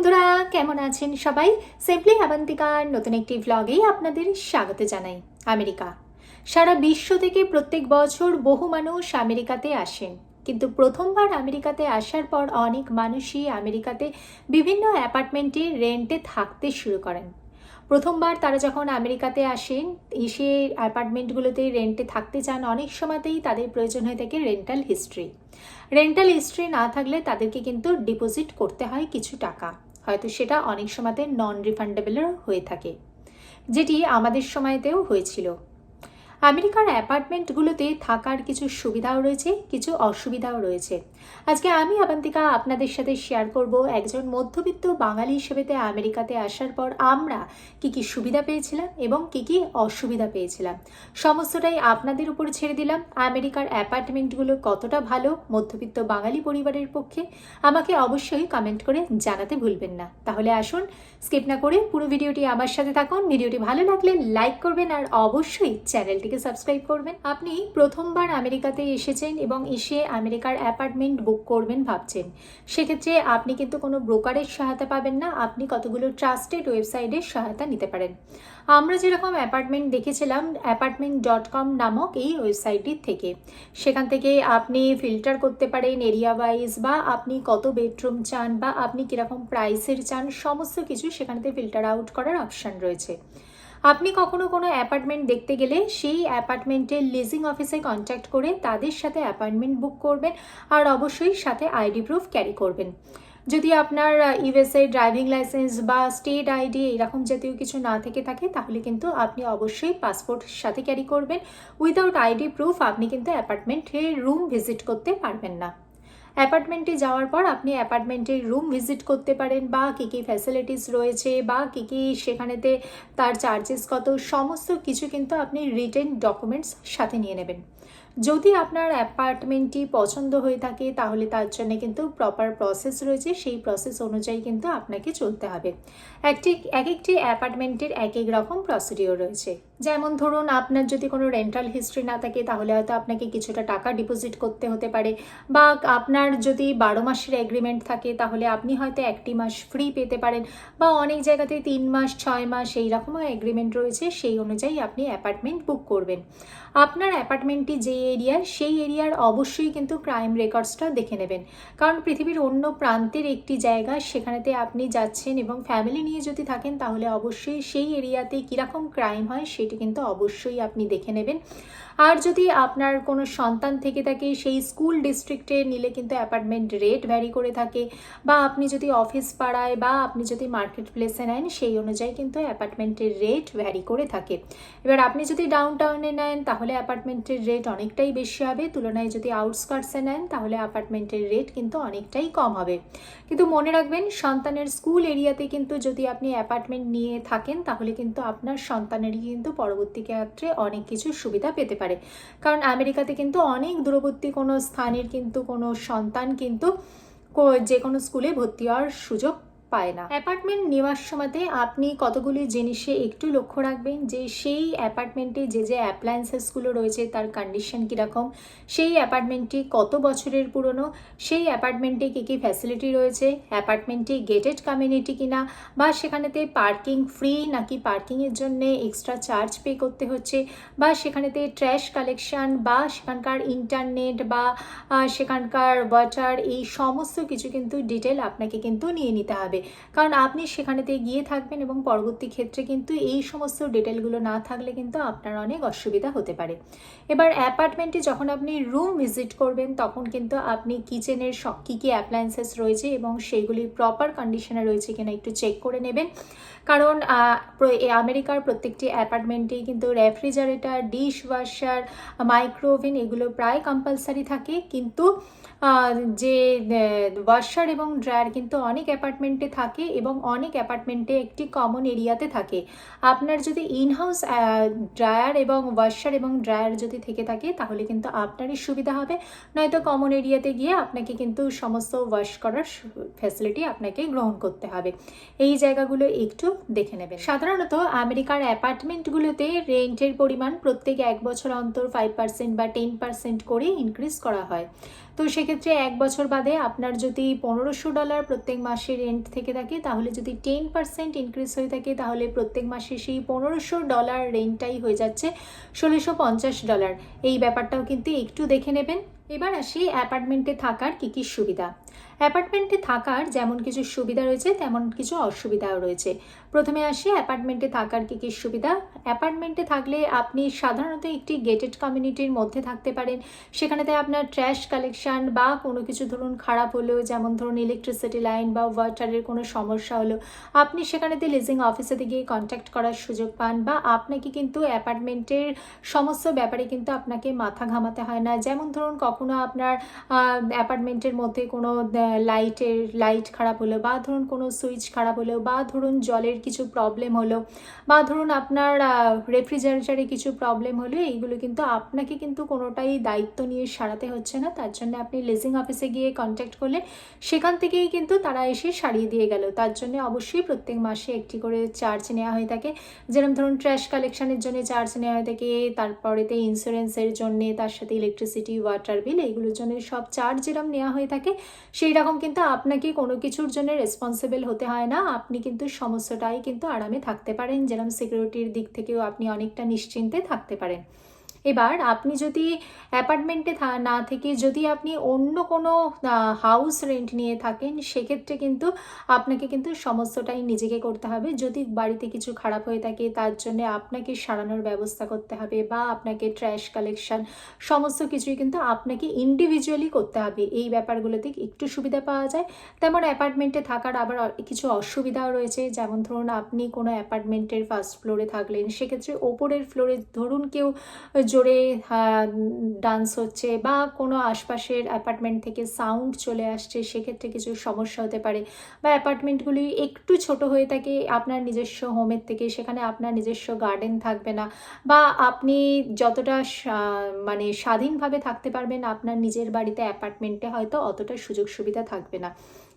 বন্ধুরা, কেমন আছেন সবাই? সিম্পলি আবান্তিকার নতুন একটি ভ্লগেই আপনাদের স্বাগত জানাই, আমেরিকা। সারা বিশ্ব থেকে প্রত্যেক বছর বহু মানুষ আমেরিকাতে আসেন। কিন্তু প্রথমবার আমেরিকাতে আসার পর অনেক মানুষই আমেরিকাতে বিভিন্ন অ্যাপার্টমেন্টে রেন্টে থাকতে শুরু করেন। প্রথমবার তারা যখন আমেরিকাতে আসেন, এসে অ্যাপার্টমেন্টগুলোতে রেন্টে থাকতে চান, অনেক সময়তেই তাদের প্রয়োজন হয়ে থাকে রেন্টাল হিস্ট্রি। রেন্টাল হিস্ট্রি না থাকলে তাদেরকে কিন্তু ডিপোজিট করতে হয় কিছু টাকা। হয়তো সেটা অনেক সময়তে নন রিফান্ডেবলও হয়ে থাকে যেটি আমাদের সময়তেও হয়েছিল। আমেরিকার অ্যাপার্টমেন্টগুলোতে থাকার কিছু সুবিধাও রয়েছে, কিছু অসুবিধাও রয়েছে। আজকে আমি, আবান্তিকা, আপনাদের সাথে শেয়ার করব একজন মধ্যবিত্ত বাঙালি হিসেবেতে আমেরিকাতে আসার পর আমরা কি কি সুবিধা পেয়েছিলাম এবং কি কি অসুবিধা পেয়েছিলাম। সমস্তটাই আপনাদের উপর ছেড়ে দিলাম। আমেরিকার অ্যাপার্টমেন্টগুলো কতটা ভালো মধ্যবিত্ত বাঙালি পরিবারের পক্ষে, আমাকে অবশ্যই কমেন্ট করে জানাতে ভুলবেন না। তাহলে আসুন স্কিপ না করে পুরো ভিডিওটি আমার সাথে থাকুন। ভিডিওটি ভালো লাগলে লাইক করবেন আর অবশ্যই চ্যানেলটিকে সাবস্ক্রাইব করবেন। আপনি প্রথমবার আমেরিকাতে এসেছেন এবং এসে আমেরিকার অ্যাপার্টমেন্ট বুক করবেন ভাবছেন। সেক্ষেত্রে আপনি কিন্তু কোনো ব্রোকারের সহায়তা পাবেন না। আপনি কতগুলো ট্রাস্টেড ওয়েবসাইটের সহায়তা নিতে পারেন। আমরা যেরকম অ্যাপার্টমেন্ট দেখেছিলাম, অ্যাপার্টমেন্ট ডট কম নামক এই ওয়েবসাইটটির থেকে। সেখান থেকে আপনি ফিল্টার করতে পারেন এরিয়া ওয়াইজ বা আপনি কত বেডরুম চান বা আপনি কীরকম প্রাইসের চান, সমস্ত কিছু সেখানেতে ফিল্টার আউট করার অপশান রয়েছে। আপনি কখনো কোনো অ্যাপার্টমেন্ট দেখতে গেলে সেই অ্যাপার্টমেন্টের লিজিং অফিসে কন্ট্যাক্ট করে তাদের সাথে অ্যাপয়েন্টমেন্ট বুক করবেন আর অবশ্যই সাথে আইডি প্রুফ ক্যারি করবেন। যদি আপনার ইউএসএ ড্রাইভিং লাইসেন্স বা স্টেট আইডি এরকম জাতীয় কিছু না থেকে থাকে, তাহলে কিন্তু আপনি অবশ্যই পাসপোর্ট সাথে ক্যারি করবেন। উইদাউট আইডি প্রুফ আপনি কিন্তু অ্যাপার্টমেন্টের রুম ভিজিট করতে পারবেন না। অ্যাপার্টমেন্টে যাওয়ার পর আপনি অ্যাপার্টমেন্টের রুম ভিজিট করতে পারেন বা কী কী ফ্যাসিলিটিস রয়েছে বা কী কী সেখানেতে তার চার্জেস কত, সমস্ত কিছু কিন্তু আপনি রিটেন ডকুমেন্টস সাথে নিয়ে নেবেন। যদি আপনার অ্যাপার্টমেন্টটি পছন্দ হয়ে থাকে, তাহলে তার জন্য কিন্তু প্রপার প্রসেস রয়েছে। সেই প্রসেস অনুযায়ী কিন্তু আপনাকে চলতে হবে। একটি এক একটি অ্যাপার্টমেন্টের এক এক রকম প্রসিডিওর রয়েছে। যেমন ধরুন, আপনার যদি কোনো রেন্টাল হিস্ট্রি না থাকে, তাহলে হয়তো আপনাকে কিছুটা টাকা ডিপোজিট করতে হতে পারে। বা আপনার যদি বারো মাসের এগ্রিমেন্ট থাকে, তাহলে আপনি হয়তো একটি মাস ফ্রি পেতে পারেন। বা অনেক জায়গাতে তিন মাস, ছয় মাস এই রকমও এগ্রিমেন্ট রয়েছে। সেই অনুযায়ী আপনি অ্যাপার্টমেন্ট বুক করবেন। আপনার অ্যাপার্টমেন্টটি যে এরিয়ার সেই এরিয়ার অবশ্যই কিন্তু ক্রাইম রেকর্ডসটা দেখে নেবেন। কারণ পৃথিবীর অন্য প্রান্তের একটি জায়গা, সেখানেতে আপনি যাচ্ছেন এবং ফ্যামিলি নিয়ে যদি থাকেন, তাহলে অবশ্যই সেই এরিয়াতে কীরকম ক্রাইম হয়, সেটি কিন্তু অবশ্যই আপনি দেখে নেবেন। আর যদি আপনার কোনো সন্তান থেকে থাকে, সেই স্কুল ডিস্ট্রিক্টে নিলে কিন্তু অ্যাপার্টমেন্ট রেট ভ্যারি করে থাকে। বা আপনি যদি অফিস পাড়ায় বা আপনি যদি মার্কেট প্লেসে নেন, সেই অনুযায়ী কিন্তু অ্যাপার্টমেন্টের রেট ভ্যারি করে থাকে। এবার আপনি যদি ডাউন টাউনে নেন, তাহলে অ্যাপার্টমেন্টের রেট অনেকটাই বেশি হবে। তুলনায় যদি আউটস্কার্টসে নেন, তাহলে অ্যাপার্টমেন্টের রেট কিন্তু অনেকটাই কম হবে। কিন্তু মনে রাখবেন, সন্তানের স্কুল এরিয়াতে কিন্তু যদি আপনি অ্যাপার্টমেন্ট নিয়ে থাকেন, তাহলে কিন্তু আপনার সন্তানেরই কিন্তু পরবর্তী ক্ষেত্রে অনেক কিছু সুবিধা পেতে পারে। কারণ আমেরিকাতে কিন্তু অনেক দূরবর্তী কোনো স্থানের কিন্তু কোনো সন্তান কিন্তু যে কোনো স্কুলে ভর্তি হওয়ার সুযোগ পায় না। অ্যাপার্টমেন্ট নেওয়ার সময়তে আপনি কতগুলি জিনিসে একটু লক্ষ্য রাখবেন? যে সেই অ্যাপার্টমেন্টে যে যে অ্যাপ্লায়েন্সেসগুলো রয়েছে, তার কন্ডিশন কীরকম? সেই অ্যাপার্টমেন্টটি কত বছরের পুরনো? সেই অ্যাপার্টমেন্টে কী কী ফ্যাসিলিটি রয়েছে? অ্যাপার্টমেন্টটি গেটেড কমিউনিটি কিনা? বা সেখানেতে পার্কিং ফ্রি নাকি পার্কিংয়ের জন্য এক্সট্রা চার্জ পে করতে হচ্ছে? বা সেখানেতে ট্র্যাশ কালেকশন বা সেখানকার ইন্টারনেট বা সেখানকার ওয়াটার এই সমস্ত কিছু কিন্তু ডিটেল আপনাকে কিন্তু নিয়ে নিতে হবে। কারণ আপনি সেখানেতে গিয়ে থাকবেন এবং পরবর্তী ক্ষেত্রে কিন্তু এই সমস্ত ডিটেলগুলো না থাকলে কিন্তু আপনার অনেক অসুবিধা হতে পারে। এবার অ্যাপার্টমেন্টে যখন আপনি রুম ভিজিট করবেন, তখন কিন্তু আপনি কিচেনের কী কী অ্যাপ্লায়েন্সেস রয়েছে এবং সেইগুলি প্রপার কন্ডিশনে রয়েছে কিনা একটু চেক করে নেবেন। কারণ আমেরিকার প্রত্যেকটি অ্যাপার্টমেন্টেই কিন্তু রেফ্রিজারেটর ডিশ ওয়াশার মাইক্রোওভেন এগুলো প্রায় কম্পালসারি থাকে। কিন্তু যে ওয়াশার এবং ড্রায়ার কিন্তু অনেক অ্যাপার্টমেন্টে থাকে এবং অনেক অ্যাপার্টমেন্টে একটি কমন এরিয়াতে থাকে। আপনার যদি ইনহাউস ড্রায়ার এবং ওয়াশার এবং ড্রায়ার যদি থেকে থাকে, তাহলে কিন্তু আপনারই সুবিধা হবে। নয়তো কমন এরিয়াতে গিয়ে আপনাকে কিন্তু সমস্ত ওয়াশ করার ফ্যাসিলিটি আপনাকে গ্রহণ করতে হবে। এই জায়গাগুলো একটু দেখে নেবেন। সাধারণত আমেরিকার অ্যাপার্টমেন্টগুলোতে রেন্টের পরিমাণ প্রত্যেক এক বছর অন্তর ফাইভ পার্সেন্ট বা টেন পার্সেন্ট করে ইনক্রিজ করা হয়। তো সেক্ষেত্রে এক বছর বাদে আপনার যদি পনেরোশো ডলার প্রত্যেক মাসে রেন্ট থেকে থাকে, তাহলে যদি টেন পার্সেন্ট ইনক্রিজ হয়ে থাকে, তাহলে প্রত্যেক মাসে সেই পনেরোশো ডলার রেন্টটাই হয়ে যাচ্ছে ষোলোশো পঞ্চাশ ডলার এই ব্যাপারটাও কিন্তু একটু দেখে নেবেন। এবার আসি অ্যাপার্টমেন্টে থাকার কী কী সুবিধা। অ্যাপার্টমেন্টে থাকার যেমন কিছু সুবিধা রয়েছে, তেমন কিছু অসুবিধাও রয়েছে। প্রথমে আসি, অ্যাপার্টমেন্টে থাকার কী কী সুবিধা? অ্যাপার্টমেন্টে থাকলে আপনি সাধারণত একটি গেটেড কমিউনিটির মধ্যে থাকতে পারেন। সেখানেতে আপনার ট্র্যাশ কালেকশান বা কোনো কিছু ধরুন খারাপ হলো যেমন ধরুন ইলেকট্রিসিটি লাইন বা ওয়াটারের কোনো সমস্যা হলো, আপনি সেখানেতে লিজিং অফিসেতে গিয়ে কন্ট্যাক্ট করার সুযোগ পান বা আপনাকে কিন্তু অ্যাপার্টমেন্টের সমস্ত ব্যাপারে কিন্তু আপনাকে মাথা ঘামাতে হয় না। যেমন ধরুন কখনো আপনার অ্যাপার্টমেন্টের মধ্যে কোনো লাইটের, লাইট খারাপ হলো বা ধরুন কোনো সুইচ খারাপ হলো বা ধরুন জলের কিছু প্রবলেম হলো বা ধরুন আপনার রেফ্রিজারেটারে কিছু প্রবলেম হলো, এইগুলো কিন্তু আপনাকে কিন্তু কোনোটাই দায়িত্ব নিয়ে সারাতে হচ্ছে না। তার জন্য আপনি লেজিং অফিসে গিয়ে কন্ট্যাক্ট করলে সেখান থেকেই কিন্তু তারা এসে সারিয়ে দিয়ে গেল। তার জন্য অবশ্যই প্রত্যেক মাসে একটি করে চার্জ নেওয়া হয়ে থাকে। যেরকম ধরুন ট্র্যাশ কালেকশানের জন্য চার্জ নেওয়া হয়ে থাকে, তারপরেতে ইন্স্যুরেন্সের জন্যে তার সাথে ইলেকট্রিসিটি ওয়াটার বিল এইগুলোর জন্য সব চার্জ যেরকম নেওয়া হয়ে থাকে সেই রকম কিন্তু আপনাকে কোনো কিছুর জন্য রেসপন্সিবল হতে হয় না। আপনি কিন্তু সমস্যাটাই কিন্তু আরামে থাকতে পারেন। যেরকম সিকিউরিটির দিক থেকেও আপনি অনেকটা নিশ্চিন্তে থাকতে পারেন। এবার আপনি যদি অ্যাপার্টমেন্টে না থেকে যদি আপনি অন্য কোনো হাউস রেন্ট নিয়ে থাকেন, সেক্ষেত্রে কিন্তু আপনাকে কিন্তু সমস্তটাই নিজেকে করতে হবে। যদি বাড়িতে কিছু খারাপ হয়ে থাকে, তার জন্য আপনাকে সারানোর ব্যবস্থা করতে হবে বা আপনাকে ট্র্যাশ কালেকশন সমস্ত কিছুই কিন্তু আপনাকে ইন্ডিভিজুয়ালি করতে হবে। এই ব্যাপারগুলোতে একটু সুবিধা পাওয়া যায়। তেমন অ্যাপার্টমেন্টে থাকার আবার কিছু অসুবিধাও রয়েছে। যেমন ধরুন, আপনি কোনো অ্যাপার্টমেন্টের ফার্স্ট ফ্লোরে থাকলেন, সেক্ষেত্রে ওপরের ফ্লোরে ধরুন কেউ জোরে ডান্স হচ্ছে বা কোনো আশপাশের অ্যাপার্টমেন্ট থেকে সাউন্ড চলে আসছে, সেক্ষেত্রে কিছু সমস্যা হতে পারে। বা অ্যাপার্টমেন্টগুলি একটু ছোট হয়ে থাকে, আপনার নিজস্ব হোমের থেকে, সেখানে আপনার নিজস্ব গার্ডেন থাকবে না। বা আপনি যতটা মানে স্বাধীনভাবে থাকতে পারবেন, আপনার নিজের বাড়িতে অ্যাপার্টমেন্টে হয়তো অতটা সুযোগ সুবিধা থাকবে না।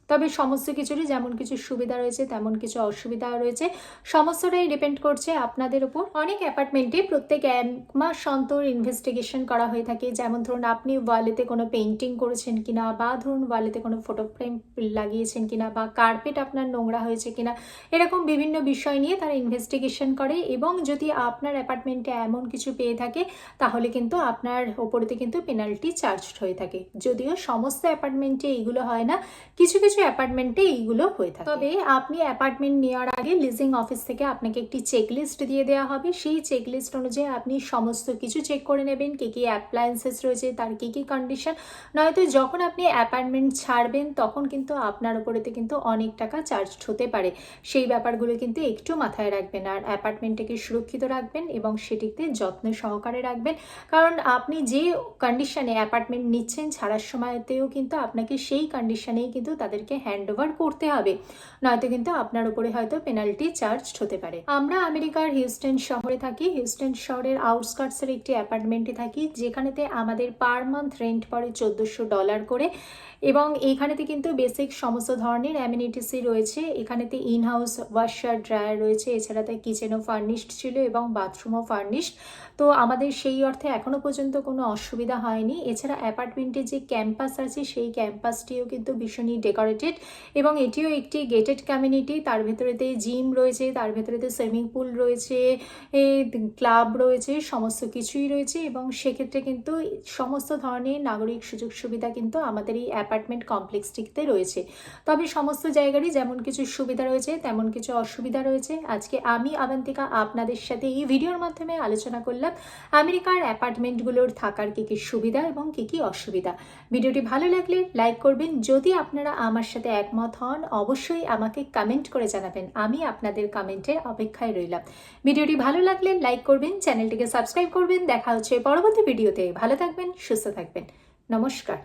তবে সমস্ত কিছুরই যেমন কিছু সুবিধা রয়েছে, তেমন কিছু অসুবিধাও রয়েছে। সমস্তটাই ডিপেন্ড করছে আপনাদের উপর। অনেক অ্যাপার্টমেন্টে প্রত্যেক এক মাস অন্তর ইনভেস্টিগেশন করা হয়ে থাকে। যেমন ধরুন, আপনি ওয়ালেতে কোনো পেন্টিং করেছেন কিনা বা ধরুন ওয়ালেতে কোনো ফটো ফ্রেম লাগিয়েছেন কিনা বা কার্পেট আপনার নোংরা হয়েছে কিনা, এরকম বিভিন্ন বিষয় নিয়ে তারা ইনভেস্টিগেশন করে এবং যদি আপনার অ্যাপার্টমেন্টে এমন কিছু পেয়ে থাকে, তাহলে কিন্তু আপনার ওপরেতে কিন্তু পেনাল্টি চার্জ হয়ে থাকে। যদিও সমস্ত অ্যাপার্টমেন্টে এইগুলো হয় না, কিছু কিছু অ্যাপার্টমেন্টে এইগুলো হয়ে থাকে। তবে আপনি অ্যাপার্টমেন্ট নেওয়ার আগে লিজিং অফিস থেকে আপনাকে একটি চেক লিস্ট দিয়ে দেওয়া হবে। সেই চেক লিস্ট অনুযায়ী আপনি সমস্ত কিছু চেক করে নেবেন, কী কী অ্যাপ্লায়েন্সেস রয়েছে, তার কী কী কন্ডিশন নয়তো যখন আপনি অ্যাপার্টমেন্ট ছাড়বেন, তখন কিন্তু আপনার উপরেতে কিন্তু অনেক টাকা চার্জ হতে পারে। সেই ব্যাপারগুলো কিন্তু একটু মাথায় রাখবেন আর অ্যাপার্টমেন্টটাকে সুরক্ষিত রাখবেন এবং সেটিতে যত্ন সহকারে রাখবেন। কারণ আপনি যে কন্ডিশনে অ্যাপার্টমেন্ট নিচ্ছেন, ছাড়ার সময়তেও কিন্তু আপনাকে সেই কন্ডিশনেই কিন্তু তাদেরকে হ্যান্ড ওভার করতে হবে। নয়তো কিন্তু আপনার উপরে হয়তো পেনাল্টি চার্জ হতে পারে। আমরা আমেরিকার হিউস্টন শহরে থাকি। হিউস্টন শহরের আউটস্কার্টসের একটি অ্যাপার্টমেন্টে থাকি, যেখানেতে আমাদের পার মান্থ রেন্ট পড়ে চোদ্দোশো ডলার করে এবং এইখানেতে কিন্তু বেসিক সমস্ত ধরনের অ্যামিনিটিসই রয়েছে। এখানেতে ইন হাউস ওয়াশার ড্রায়ার রয়েছে এছাড়া এছাড়াতে কিচেনও ফার্নিশড ছিল এবং বাথরুমও ফার্নিশড তো আমাদের সেই অর্থে এখনও পর্যন্ত কোনো অসুবিধা হয়নি। এছাড়া অ্যাপার্টমেন্টে যে ক্যাম্পাস আছে, সেই ক্যাম্পাসটিও কিন্তু ভীষণই ডেকোরেটেড এবং এটিও একটি গেটেড কমিউনিটি তার ভেতরেতে জিম রয়েছে, তার ভেতরেতে সুইমিং পুল রয়েছে ক্লাব রয়েছে, সমস্ত কিছুই রয়েছে, এবং সেক্ষেত্রে কিন্তু সমস্ত ধরনের নাগরিক সুযোগ সুবিধা কিন্তু আমাদের এই অ্যাপার্টমেন্ট কমপ্লেক্সটিতে রয়েছে। তবে সমস্ত জায়গারই যেমন কিছু সুবিধা রয়েছে, তেমন কিছু অসুবিধা রয়েছে। আজকে আমি আবান্তিকা আপনাদের সাথে এই ভিডিওর মাধ্যমে আলোচনা করলাম, আমেরিকার অ্যাপার্টমেন্টগুলোর থাকার কী কী সুবিধা এবং কী কী অসুবিধা। ভিডিওটি ভালো লাগলে লাইক করবেন। যদি আপনারা আমার সাথে একমত হন, অবশ্যই আমাকে কমেন্ট করে জানাবেন। আমি আপনাদের কমেন্টের অপেক্ষায় রইলাম। ভিডিওটি ভালো লাগলে লাইক করবেন চ্যানেলটিকে সাবস্ক্রাইব করবেন। দেখা হচ্ছে পরবর্তী ভিডিওতে ভালো থাকবেন, সুস্থ থাকবেন। নমস্কার।